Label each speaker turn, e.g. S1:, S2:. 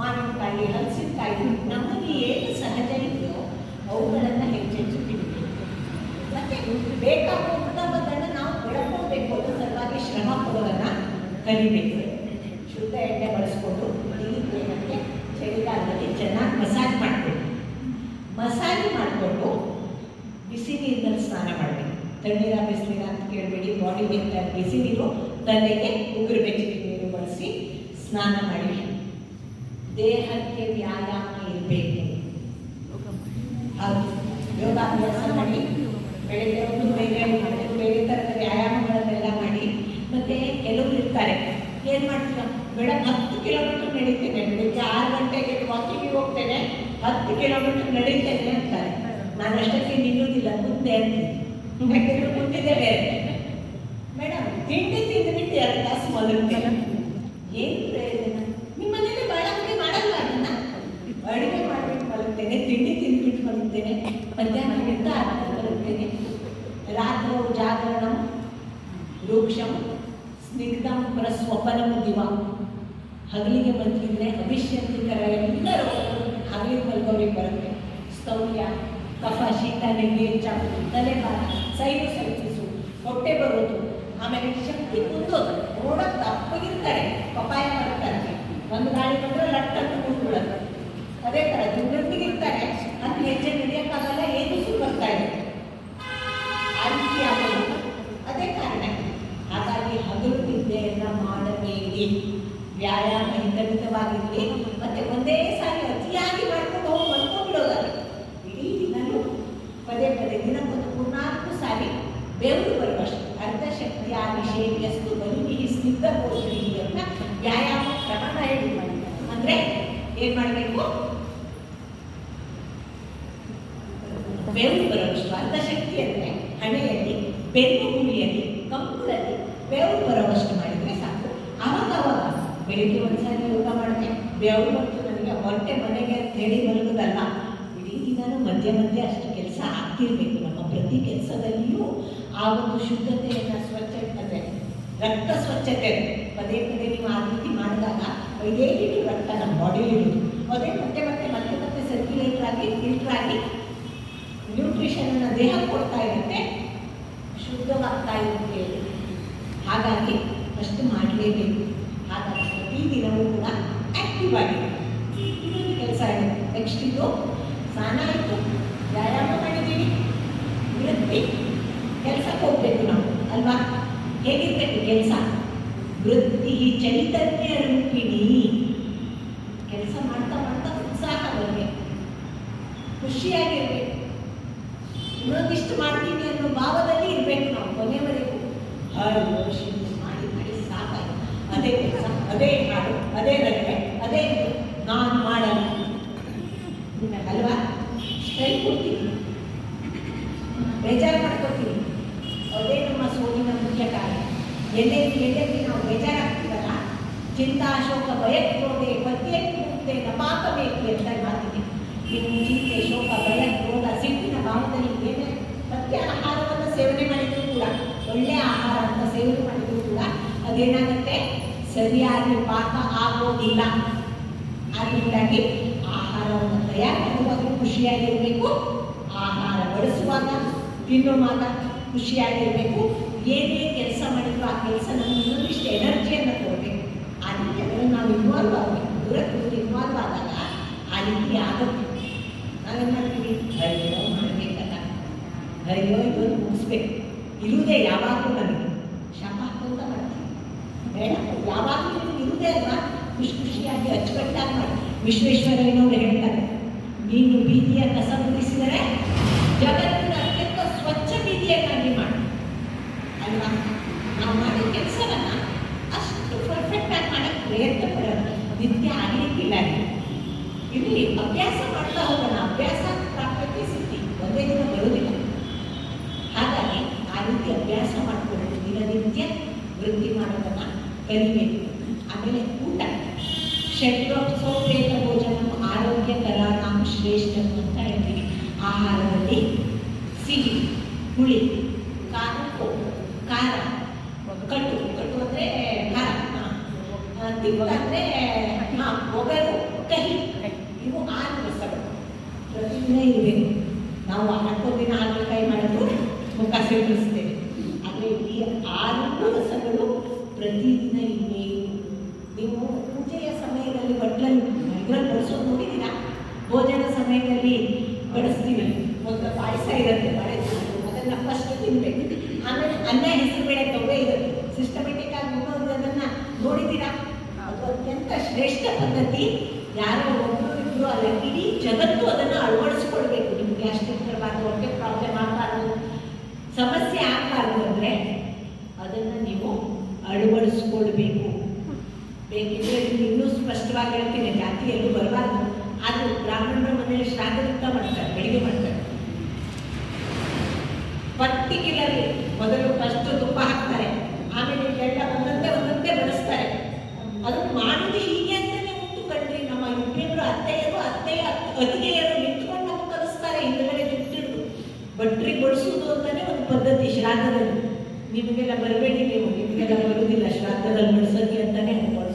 S1: ಮಾವಿನಕಾಯಿ ಹಲಸಿನಕಾಯಿ ನಮಗೆ ಏನು ಸಹಜ ಇದೆಯೋ ಅವುಗಳನ್ನು ಹೆಚ್ಚೆಚ್ಚು ತಿನ್ನಬೇಕು ಮತ್ತೆ ಬೇಕಾಗುವಂಥದ್ದನ್ನು ನಾವು ಬೆಳಕೋಬೇಕು ಅದರ ಸಲುವಾಗಿ ಶ್ರಮ ಪಡೋದನ್ನು ಕಲಿಬೇಕು. ಶುದ್ಧ ಎಣ್ಣೆ ಬಳಸ್ಕೊಂಡು ಈ ಚಳಿಗಾಲದಲ್ಲಿ ಚೆನ್ನಾಗಿ ಮಸಾಜ್ ಮಾಡಬೇಕು. ಮಸಾಜ್ ಮಾಡಿಕೊಂಡು ಬಿಸಿ ನೀರಿನಲ್ಲಿ ಸ್ನಾನ ಮಾಡಬೇಕು. ತಣ್ಣೀರ ಬಿಸಿನೀರ ಅಂತ ಕೇಳಬೇಡಿ. ಬಾಡಿಗೆ ಬಿಸಿ ನೀರು ತಲೆಗೆ ಉಗುರು ಬೆಚ್ಚಗೆ ನೀರು ಬಳಸಿ ಸ್ನಾನ ಮಾಡಿ. ದೇಹಕ್ಕೆ ವ್ಯಾಯಾಮ ಇರಬೇಕು. ಹೌದು. ಯೋಗಾಭ್ಯಾಸ ಮಾಡಿ, ಬೆಳಿಗ್ಗೆ ಒಂದು ಬೇರೆ ಬೇರೆ ಥರದ ವ್ಯಾಯಾಮಗಳನ್ನೆಲ್ಲ ಮಾಡಿ, ಮತ್ತೆ ಕೆಲವರು ಇರ್ತಾರೆ. ಏನು ಮಾಡ್ತೀರ? ಬೆಳಗ್ಗೆ ಹತ್ತು ಕಿಲೋಮೀಟರ್ ನಡೀತೇನೆ. ಬೆಳಿಗ್ಗೆ ಆರು ಗಂಟೆಗೆ ವಾಕಿಂಗ್ ಹೋಗ್ತೇನೆ. ಹತ್ತು ಕಿಲೋಮೀಟರ್ ನಡೀತೇನೆ ಅಂತಾರೆ. ನಾನು ಅಷ್ಟಕ್ಕೆ ನಿಲ್ಲುವುದಿಲ್ಲ, ಮುಂದೆ ಅಂತೀನಿ ಮುಂದಿದೆ ಬೇರೆ. ಮೇಡಮ್, ತಿಂಡಿ ತಿಂದ್ಬಿಟ್ಟು ಎರಡು ತಾಸು ಮೊದಲು ಏನು ಪ್ರಯೋಜನ ನಿಮ್ಮ ಮನೇಲಿ ಬಹಳ ಮಂದಿ ಮಾಡಲ್ಲ ಅದನ್ನ ಅಡುಗೆ ಮಾಡ್ಬಿಟ್ಟು ಮಲಗ್ತೇನೆ ತಿಂಡಿ ತಿಂದ್ಬಿಟ್ಟು ಮಧ್ಯಾಹ್ನಕ್ಕಿಂತ ಬರುತ್ತೇನೆ. ರಾತ್ರಿ ಜಾಗರಣಂ, ರೂಕ್ಷಂ, ಸ್ನಿಗ್ಧಂ, ಪರಸ್ವಪನ, ದಿವ. ಹಗಲಿಗೆ ಮಲಗಿದ್ರೆ ಅಭಿಷ್ಯಂತಿಕರ ಎಲ್ಲರೂ ಹಗಲಿಗೆ ಮಲ್ಗೋರಿಗೆ ಬರುತ್ತೆ. ಸ್ಥೌಲ್ಯ ಕಫ ಶೀತ ನೆಗಡಿ ಚಾಪು ಸೈಡ್ ಸೈನಸೈಟಿಸು ಹೊಟ್ಟೆ ಬರೋದು, ಆಮೇಲೆ ಶಕ್ತಿ ಕುಂದೋದು ನೋಡಕ್ ತಪ್ಪಗಿರ್ತಾರೆ ಪಪಾಯ ಮಾಡ್ತಾರೆ. ಒಂದು ಗಾಳಿ ಬಂದ್ರೆ ಲಟ್ ಅಂತ ಅದೇ ಥರ ದುರ್ಗಟ್ಟಿಗಿರ್ತಾರೆ ಹತ್ತು ಹೆಜ್ಜೆ ನಡೆಯೋಕ್ಕಾಗಲ್ಲ ಏನು ಸುರು ಬರ್ತಾ ಇದೆ ಆ ರೀತಿ ಆಗೋದು ಅದೇ ಕಾರಣ. ಹಾಗಾಗಿ ಹಗಲು ನಿದ್ದೆಯನ್ನ ಮಾಡಬೇಡಿ. ವ್ಯಾಯಾಮ ಹಿತಮಿತವಾಗಿರಲಿ ಮತ್ತೆ ಒಂದೇ ಸಾರಿ ಅತಿಯಾಗಿ ಮಾಡ್ಕೊಂಡು ಹೋಗಿ ಮಲ್ಕೊಂಡ್ಬಿಡೋದಲ್ಲ. ಇಡೀ ದಿನನೂ, ಪದೇ ಪದೇ ದಿನಕ್ಕೊಂದು ಮೂರ್ನಾಲ್ಕು ಸಾರಿ ಬೆವರು ಬರುವಷ್ಟು ಅರ್ಧಶಕ್ತಿಯ ನಿಷೇಧಿಯಸ್ತು ಬಲುವಿಹಿ ಸ್ನಿಗ್ಧ ಅಂತ ವ್ಯಾಯಾಮ ಕ್ರಮನ ಹೇಳಿ ಮಾಡಿ ಅಂದ್ರೆ ಏನ್ ಮಾಡಬೇಕು? ಬೆವರು ಸ್ವಂತ ಅರ್ಧಶಕ್ತಿ ಅಂದರೆ ಹಣೆಯಲ್ಲಿ, ಬೆನ್ನು ಹುಳಿಯಲ್ಲಿ ಕಂಪುಳಲ್ಲಿ ಬೆವರು ಬರೋವಷ್ಟು ಮಾಡಿದರೆ ಸಾಕು. ಆವಾಗ ಅವಾಗ ಬೆಳಿಗ್ಗೆ ಒಂದ್ಸಾರಿ ಯೋಗ ಮಾಡಿದೆ ಬೆವರು ಬಂತು ನನಗೆ ಹೊಟ್ಟೆ ಮನೆಗೆ ಅಂತ ಹೇಳಿ ಇಡೀ ದಿನಾನು ಮಧ್ಯೆ ಮಧ್ಯೆ ಅಷ್ಟು ಕೆಲಸ ಆಗ್ತಿರ್ಬೇಕು. ನಮ್ಮ ಪ್ರತಿ ಕೆಲಸದಲ್ಲಿಯೂ ಆ ಒಂದು ಶುದ್ಧತೆಯನ್ನು ಸ್ವಚ್ಛತೆ ರಕ್ತ ಸ್ವಚ್ಛತೆ ಪದೇ ಪದೇ ನೀವು ಆ ರೀತಿ ಮಾಡಿದಾಗ ರೀತಿ ರಕ್ತ ನಮ್ಮ ಬಾಡಿಲಿ ಅದೇ ಮತ್ತೆ ಮತ್ತೆ ಮತ್ತೆ ಮತ್ತೆ ಸರ್ಕ್ಯುಲೇಟರ್ ಆಗಿ ಫಿಲ್ಟರ್ ಆಗಿ ಅನ್ನ ದೇಹ ಕೊಡ್ತಾ ಇರುತ್ತೆ ಶುದ್ಧವಾಗ್ತಾ ಇರುತ್ತೆ ಹಾಗಾಗಿ ಫಸ್ಟ್ ಮಾಡಲೇಬೇಕು. ಹಾಗಾಗಿ ಪ್ರತಿದಿನವೂ ಕೂಡ ಆಕ್ಟಿವ್ ಆಗಿದೆ ಕೆಲಸ ಇದೆ. ನೆಕ್ಸ್ಟ್ ಇದು ಸ್ನಾನ ಆಯಿತು. ವ್ಯಾಯಾಮ ಮಾಡಿದ್ದೀನಿ ವೃತ್ತಿ ಕೆಲಸಕ್ಕೆ ಹೋಗ್ಬೇಕು ನಾವು, ಅಲ್ವಾ? ಹೇಗಿರ್ಬೇಕು ಕೆಲಸ? ವೃತ್ತಿ ಚೈತನ್ಯ ರೂಪಿಣಿ. ಕೆಲಸ ಮಾಡ್ತಾ ಮಾಡ್ತಾ ಉತ್ಸಾಹ ಬರಬೇಕು ಖುಷಿಯಾಗಿರ್ಬೇಕು. ಇನ್ನೊಂದಿಷ್ಟು ಮಾಡ್ತೀನಿ ಅನ್ನೋ ಭಾವದಲ್ಲಿ ಇರಬೇಕು ನಾವು ಕೊನೆವರೆಗೂ ಹರ್ ವರ್ಷ ಮಾಡಿ ಮಾಡಿ, ಸಾಕಾಯ್ತು. ಅದೇ ಕೆಲಸ, ಅದೇ ಹಾಡು, ಅದೇ ನಡೆ ಅದೇ. ನಾನು ಮಾಡಲ್ಲ. ಅಲ್ವಾ? ಸ್ಟ್ರೈಕ್ ಕೊಡ್ತೀನಿ. ಬೇಜಾರು ಮಾಡ್ಕೊತೀನಿ. ಅದೇ ನಮ್ಮ ಸೋಲಿನ ಮುಖ್ಯ ಕಾರಣ. ಎಲ್ಲೆಲ್ಲಿ ಎಲ್ಲೆಲ್ಲಿ ನಾವು ಬೇಜಾರಾಗ್ತೀವಲ್ಲ? ಚಿಂತಾ, ಶೋಕ, ಭಯಕ್ರೋಧೆ ಪದ್ಯೆ ಮುಕ್ತೆ ನಪಾಕಬೇಕು ಅಂತ ಮಾತಿದೆ. ನಿಮ್ಮ ಚಿಂತೆ, ಶೋಕ, ಭಯ, ಕ್ರೋಧ ಸಿಟ್ಟಿನ ಭಾವದಲ್ಲಿ ಏನೇ ಮತ್ತೆ ಆಹಾರವನ್ನು ಸೇವನೆ ಮಾಡಿದ್ರು ಕೂಡ, ಒಳ್ಳೆ ಆಹಾರ ಅಂತ ಸೇವನೆ ಮಾಡಿದ್ರು ಕೂಡ ಅದೇನಾಗುತ್ತೆ? ಸರಿಯಾಗಿ ಪಾಕ ಆಗೋದಿಲ್ಲ. ಅದರಿಂದಾಗಿ ಆಹಾರವನ್ನು ತಯಾರು ಖುಷಿಯಾಗಿರಬೇಕು. ಆಹಾರ ಬಡಿಸುವಾಗ ತಿನ್ನುವಾಗ ಖುಷಿಯಾಗಿರಬೇಕು. ಏನೇ ಕೆಲಸ ಮಾಡಿದ್ರು ಆ ಕೆಲಸ ನಮ್ಗೆ ಇನ್ನೊಂದಿಷ್ಟು ಎನರ್ಜಿಯನ್ನು ಕೊಡಬೇಕು. ಆ ರೀತಿ ಅದನ್ನು ನಾವು ಇನ್ವಾಲ್ವ್ ಆಗಬೇಕು ದೂರ ಕೂತು ಇನ್ವಾಲ್ವ್ ಆದಾಗ ಆ ರೀತಿ ಆಗುತ್ತೆ. ನಾವೇನು ಮಾಡ್ತೀವಿ? ಅಯ್ಯೋ ಇದೊಂದು ಮುಗಿಸ್ಬೇಕು. ಇರುವುದೇ ಯಾವಾಗಲೂ ನನಗೆ ಶಾಪ ಹಾಕೊಂತ ಮಾಡ್ತೀನಿ ಬೇಡ, ಯಾವಾಗಲೂ ನಿಮ್ಗೆ ಇರುವುದೇ ಅಲ್ವಾ? ಖುಷಿ ಖುಷಿಯಾಗಿ ಅಚ್ಚುಕಟ್ಟಾಗಿ ಮಾಡಿ. ವಿಶ್ವೇಶ್ವರಯ್ಯನವರು ಹೇಳ್ತಾರೆ, ನೀನು ಬೀದಿಯ ಕಸ ಗುಡಿಸಿದರೆ ಜಗತ್ತಿನ ಅತ್ಯಂತ ಸ್ವಚ್ಛ ಬೀದಿಯನ್ನಾಗಿ ಮಾಡಿ. ಅಲ್ವಾ? ನಾವು ಮಾಡೋ ಕೆಲಸವನ್ನ ಅಷ್ಟು ಪರ್ಫೆಕ್ಟ್ ಆಗಿ ಮಾಡಕ್ಕೆ ಪ್ರಯತ್ನ ಪಡೋಣ ನಿತ್ಯ ಆಗಲಿಕ್ಕಿಲ್ಲ ಇಲ್ಲಿ ಅಭ್ಯಾಸ ಮಾಡ್ತಾ ಹೋಗೋಣ. ಅಭ್ಯಾಸ ಪ್ರಾಪ್ಯತೆ ಸಿದ್ಧಿ. ಒಂದೇ ದಿನ ಆ ರೀತಿ ಅಭ್ಯಾಸ ಮಾಡಿಕೊಂಡು ದಿನನಿತ್ಯ ವೃದ್ಧಿ ಮಾಡೋದನ್ನು ಕಲಿಬೇಕು ಆಮೇಲೆ ಊಟ. ಷಡ್ರೋಪಸೋಪೇತ ಭೋಜನ ಆರೋಗ್ಯಕರ ನಾವು ಶ್ರೇಷ್ಠ ಅಂತ ಹೇಳ್ತೀವಿ. ಆಹಾರದಲ್ಲಿ ಸಿಹಿ, ಹುಳಿ, ಖಾರ ಖಾರ ಕಟ್ಟು ಕಟ್ಟು ಅಂದರೆ ಖಾರ. ತಿಪ್ಪ ಅಂದರೆ ಒಗರು, ಕಹಿ. ಇವು ಆರು ರಸಗಳು. ಪ್ರತಿದಿನ ಇರಬೇಕು ನಾವು ಹತ್ತು ದಿನ ಹಾಗಲಕಾಯಿ ಮಾಡಿದ್ರು ಮುಖ ಸೇರಿಸ್ತೀವಿ ಪ್ರತಿದಿನ ಇಲ್ಲಿ ನೀವು ಪೂಜೆಯ ಸಮಯದಲ್ಲಿ ಬಟ್ಲಲ್ಲಿ ಇದ್ರಲ್ಲಿ ಬಡಿಸೋದು ನೋಡಿದ್ದೀರಾ? ಭೋಜನ ಸಮಯದಲ್ಲಿ ಬಡಿಸ್ತೀವಿ. ಒಂದು ಪಾಯಸ ಇರುತ್ತೆ ಬಳೆ ಅದನ್ನು ಫಸ್ಟ್ ತಿನ್ಬೇಕು. ಆಮೇಲೆ ಅನ್ನ ಹೆಸರು ಬೇಳೆ ತೊಗೆ ಇರುತ್ತೆ ಸಿಸ್ಟಮೆಟಿಕ್ ಆಗಿ ಇನ್ನೊಂದು ಅದನ್ನು ನೋಡಿದ್ದೀರಾ? ಅದು ಅತ್ಯಂತ ಶ್ರೇಷ್ಠ ಪದ್ಧತಿ. ಯಾರೋ ಒಬ್ಬರು ಇದ್ರು ಅಲ್ಲ, ಇಡೀ ಜಗತ್ತು ಅದನ್ನು ಅಳವಡಿಸ್ಕೊಳ್ಬೇಕು. ನಿಮ್ಗೆ ಗ್ಯಾಸ್ಟ್ರಿಕ್ ಇರಬಾರ್ದು ಹೊಟ್ಟೆ ಪ್ರಾಬ್ಲಮ್ ಆಗಬಾರ್ದು, ಸಮಸ್ಯೆ ಆಗಬಾರ್ದು ಅಂದರೆ ಅದನ್ನು ನೀವು ಅಳವಡಿಸ್ಕೊಳ್ಬೇಕು. ಬೇಕಿದ್ರೆ ಇನ್ನೂ ಸ್ಪಷ್ಟವಾಗಿ ಹೇಳ್ತೀನಿ, ಜಾತಿ ಎಲ್ಲೂ ಬರಬಾರ್ದು. ಆದರೂ ಬ್ರಾಹ್ಮಣರ ಮನೆಯಲ್ಲಿ ಶ್ರಾದ್ದಯುಕ್ತ ಮಾಡ್ತಾರೆ, ಬೆಳಿಗ್ಗೆ ಮಾಡ್ತಾರೆ. ಪರ್ಟಿಕ್ಯುಲರ್ಲಿ ಮೊದಲು ಫಸ್ಟ್ ತುಪ್ಪ ಹಾಕ್ತಾರೆ, ಆಮೇಲೆ ಎಲ್ಲ ಒಂದಂತೆ ಒಂದಂತೆ ಬಳಸ್ತಾರೆ. ಅದು ಮಾಡೋದು ಹೀಗೆ ಅಂತಲೇ ಉಂಟು ಕಣ್ರಿ. ನಮ್ಮ ಇಬ್ಬರು ಅತ್ತೆಯರು ಅತ್ತೆಯ ಅತಿಗೆಯರು ನಿಂತ್ಕೊಂಡು ನಮ್ಗೆ ಕಲಿಸ್ತಾರೆ ಹಿಂದ್ಗಡೆ ನಿಂತಿಡ್ದು ಬಟ್ರಿ ಬಡಿಸೋದು ಅಂತಾನೆ ಒಂದು ಪದ್ಧತಿ ಶ್ರಾದ್ದದಲ್ಲಿ. ನಿಮಗೆಲ್ಲ ಬರಬೇಡಿ ನೀವು ನಿಮಗೆಲ್ಲ ಬರುವುದಿಲ್ಲ ಶ್ರಾದ್ದದಲ್ಲಿ ಬಡಿಸೋಕೆ ಅಂತಾನೆ ಬಡಿಸೋದು